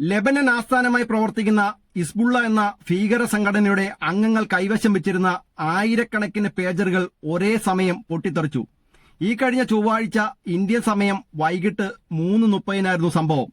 Lebanon ആസ്ഥാനമായി പ്രവർത്തിക്കുന്ന ഇസ്ബുള്ള എന്ന ഭീകര സംഘടനയുടെ അംഗങ്ങൾ കൈവശം വെച്ചിരുന്ന ആയിരക്കണക്കിന് പേജറുകൾ ഒരേ സമയം പൊട്ടിത്തെറിച്ചു. ഈ കഴിഞ്ഞ ചൊവ്വാഴ്ച ഇന്ത്യൻ സമയം വൈകിട്ട് മൂന്ന് മുപ്പതിനായിരുന്നു സംഭവം.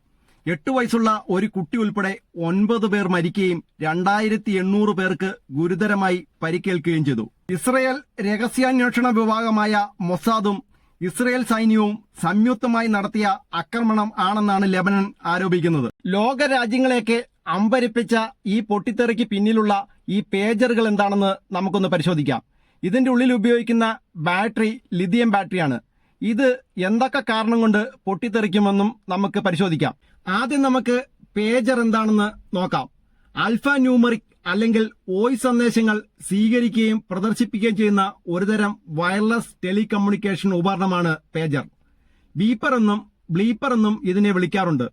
എട്ട് വയസ്സുള്ള ഒരു കുട്ടി ഉൾപ്പെടെ ഒൻപത് പേർ മരിക്കുകയും രണ്ടായിരത്തി എണ്ണൂറ് പേർക്ക് ഗുരുതരമായി പരിക്കേൽക്കുകയും ചെയ്തു. ഇസ്രയേൽ രഹസ്യാന്വേഷണ വിഭാഗമായ മൊസാദും ഇസ്രയേൽ സൈന്യവും സംയുക്തമായി നടത്തിയ ആക്രമണം ആണെന്നാണ് ലെബനൻ ആരോപിക്കുന്നത്. ലോക രാജ്യങ്ങളെയൊക്കെ അമ്പരിപ്പിച്ച ഈ പൊട്ടിത്തെറിക്ക് പിന്നിലുള്ള ഈ പേജറുകൾ എന്താണെന്ന് നമുക്കൊന്ന് പരിശോധിക്കാം. ഇതിന്റെ ഉള്ളിൽ ഉപയോഗിക്കുന്ന ബാറ്ററി ലിഥിയം ബാറ്ററിയാണ്. ഇത് എന്തൊക്കെ കാരണം കൊണ്ട് പൊട്ടിത്തെറിക്കുമെന്നും നമുക്ക് പരിശോധിക്കാം. ആദ്യം നമുക്ക് പേജർ എന്താണെന്ന് നോക്കാം. ആൽഫ ന്യൂമറിക് അല്ലെങ്കിൽ വോയിസ് സന്ദേശങ്ങൾ സ്വീകരിക്കുകയും പ്രദർശിപ്പിക്കുകയും ചെയ്യുന്ന ഒരുതരം വയർലെസ് ടെലികമ്മ്യൂണിക്കേഷൻ ഉപകരണമാണ് പേജർ. ബീപ്പർ എന്നും ബ്ലീപ്പർ എന്നും ഇതിനെ വിളിക്കാറുണ്ട്.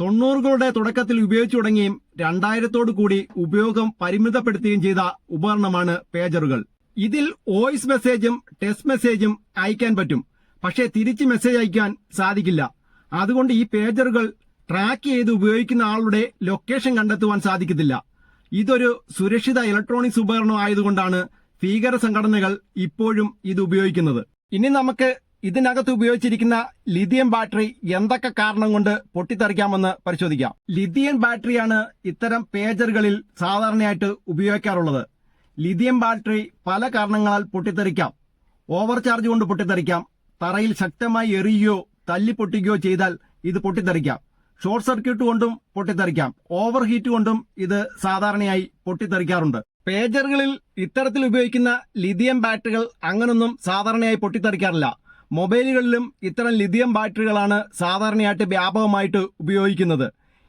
തൊണ്ണൂറുകളുടെ തുടക്കത്തിൽ ഉപയോഗിച്ചു തുടങ്ങിയും രണ്ടായിരത്തോടു കൂടി ഉപയോഗം പരിമിതപ്പെടുത്തുകയും ചെയ്ത ഉപകരണമാണ് പേജറുകൾ. ഇതിൽ വോയിസ് മെസ്സേജും ടെക്സ്റ്റ് മെസ്സേജും അയക്കാൻ പറ്റും. പക്ഷേ തിരിച്ച് മെസ്സേജ് അയക്കാൻ സാധിക്കില്ല. അതുകൊണ്ട് ഈ പേജറുകൾ ട്രാക്ക് ചെയ്ത് ഉപയോഗിക്കുന്ന ആളുടെ ലൊക്കേഷൻ കണ്ടെത്തുവാൻ സാധിക്കത്തില്ല. ഇതൊരു സുരക്ഷിത ഇലക്ട്രോണിക്സ് ഉപകരണം ആയതുകൊണ്ടാണ് ഭീകര സംഘടനകൾ ഇപ്പോഴും ഇത് ഉപയോഗിക്കുന്നത്. ഇനി നമുക്ക് ഇതിനകത്ത് ഉപയോഗിച്ചിരിക്കുന്ന ലിഥിയം ബാറ്ററി എന്തൊക്കെ കാരണം കൊണ്ട് പൊട്ടിത്തെറിക്കാമെന്ന് പരിശോധിക്കാം. ലിഥിയം ബാറ്ററിയാണ് ഇത്തരം പേജറുകളിൽ സാധാരണയായിട്ട് ഉപയോഗിക്കാറുള്ളത്. ലിഥിയം ബാറ്ററി പല കാരണങ്ങളാൽ പൊട്ടിത്തെറിക്കാം. ഓവർ ചാർജ് കൊണ്ട് പൊട്ടിത്തെറിക്കാം. തറയിൽ ശക്തമായി എറിയുകയോ തല്ലി പൊട്ടിക്കുകയോ ചെയ്താൽ ഇത് പൊട്ടിത്തെറിക്കാം. ഷോർട്ട് സർക്യൂട്ട് കൊണ്ടും പൊട്ടിത്തെറിക്കാം. ഓവർ ഹീറ്റ് കൊണ്ടും ഇത് സാധാരണയായി പൊട്ടിത്തെറിക്കാറുണ്ട്. പേജറുകളിൽ ഇത്തരത്തിൽ ഉപയോഗിക്കുന്ന ലിഥിയം ബാറ്ററികൾ അങ്ങനൊന്നും സാധാരണയായി പൊട്ടിത്തെറിക്കാറില്ല. മൊബൈലുകളിലും ഇത്തരം ലിഥിയം ബാറ്ററികളാണ് സാധാരണയായിട്ട് വ്യാപകമായിട്ട് ഉപയോഗിക്കുന്നത്.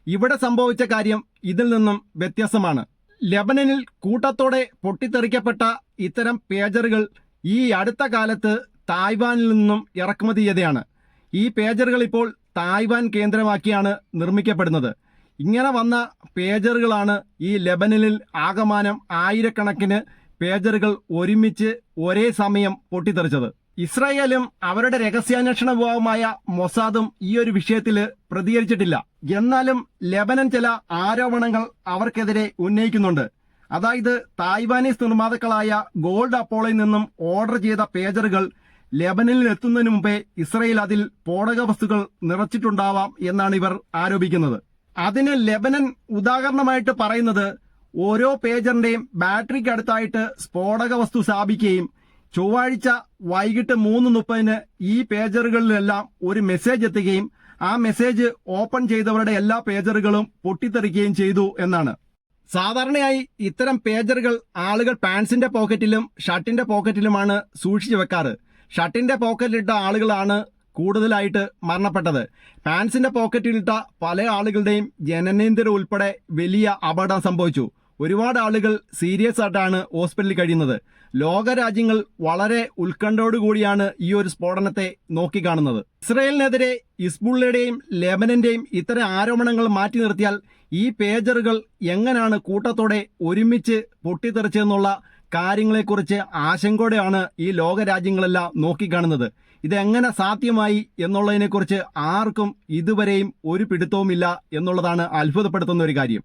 ഇവിടെ സംഭവിച്ച കാര്യം ഇതിൽ നിന്നും വ്യത്യസ്തമാണ്. ലെബനനിൽ കൂട്ടത്തോടെ പൊട്ടിത്തെറിക്കപ്പെട്ട ഇത്തരം പേജറുകൾ ഈ അടുത്ത കാലത്ത് തായ്വാനിൽ നിന്നും ഇറക്കുമതി ചെയ്തതാണ് ഈ പേജറുകൾ ഇപ്പോൾ തായ്വാൻ കേന്ദ്രമാക്കിയാണ് നിർമ്മിക്കപ്പെടുന്നത്. ഇങ്ങനെ വന്ന പേജറുകളാണ് ഈ ലെബനനിൽ ആകമാനം ആയിരക്കണക്കിന് പേജറുകൾ ഒരുമിച്ച് ഒരേ സമയം പൊട്ടിത്തെറിച്ചത്. ഇസ്രായേലും അവരുടെ രഹസ്യാന്വേഷണ വിഭാഗമായ മൊസാദും ഈ ഒരു വിഷയത്തിൽ പ്രതികരിച്ചിട്ടില്ല. എന്നാലും ലെബനൻ ചില ആരോപണങ്ങൾ അവർക്കെതിരെ ഉന്നയിക്കുന്നുണ്ട്. അതായത് തായ്വാനീസ് നിർമ്മാതാക്കളായ ഗോൾഡ് അപ്പോളയിൽ നിന്നും ഓർഡർ ചെയ്ത പേജറുകൾ ലെബനനിൽ എത്തുന്നതിന് മുമ്പേ ഇസ്രയേൽ അതിൽ പോടക വസ്തുക്കൾ നിറച്ചിട്ടുണ്ടാവാം എന്നാണ് ഇവർ ആരോപിക്കുന്നത്. അതിന് ലെബനൻ ഉദാഹരണമായിട്ട് പറയുന്നത് ഓരോ പേജറിന്റെയും ബാറ്ററിക്ക് അടുത്തായിട്ട് സ്ഫോടക വസ്തു സ്ഥാപിക്കുകയും ചൊവ്വാഴ്ച വൈകിട്ട് മൂന്ന് മുപ്പതിന് ഈ പേജറുകളിലെല്ലാം ഒരു മെസ്സേജ് എത്തുകയും ആ മെസ്സേജ് ഓപ്പൺ ചെയ്തവരുടെ എല്ലാ പേജറുകളും പൊട്ടിത്തെറിക്കുകയും ചെയ്തു എന്നാണ്. സാധാരണയായി ഇത്തരം പേജറുകൾ ആളുകൾ പാൻസിന്റെ പോക്കറ്റിലും ഷർട്ടിന്റെ പോക്കറ്റിലുമാണ് സൂക്ഷിച്ചു വെക്കാറ്. ഷർട്ടിന്റെ പോക്കറ്റിലിട്ട ആളുകളാണ് കൂടുതലായിട്ട് മരണപ്പെട്ടത്. പാൻസിന്റെ പോക്കറ്റിലിട്ട പല ആളുകളുടെയും ജനനേന്ദ്ര ഉൾപ്പെടെ വലിയ അപകടം സംഭവിച്ചു. ഒരുപാട് ആളുകൾ സീരിയസ് ആയിട്ടാണ് ഹോസ്പിറ്റലിൽ കഴിയുന്നത്. ലോകരാജ്യങ്ങൾ വളരെ ഉത്കണ്ഠയോടുകൂടിയാണ് ഈ ഒരു സ്ഫോടനത്തെ നോക്കിക്കാണുന്നത് ഇസ്രയേലിനെതിരെ ഇസ്ബുള്ളയുടെയും ലെബനന്റെയും ഇത്തരം ആരോപണങ്ങൾ മാറ്റി നിർത്തിയാൽ ഈ പേജറുകൾ എങ്ങനെയാണ് കൂട്ടത്തോടെ ഒരുമിച്ച് പൊട്ടിത്തെറിച്ചതെന്നുള്ള കാര്യങ്ങളെക്കുറിച്ച് ആശങ്കയോടെയാണ് ഈ ലോകരാജ്യങ്ങളെല്ലാം നോക്കിക്കാണുന്നത്. ഇതെങ്ങനെ സാധ്യമായി എന്നുള്ളതിനെക്കുറിച്ച് ആർക്കും ഇതുവരെയും ഒരു പിടുത്തവുമില്ല എന്നുള്ളതാണ് അത്ഭുതപ്പെടുത്തുന്ന ഒരു കാര്യം.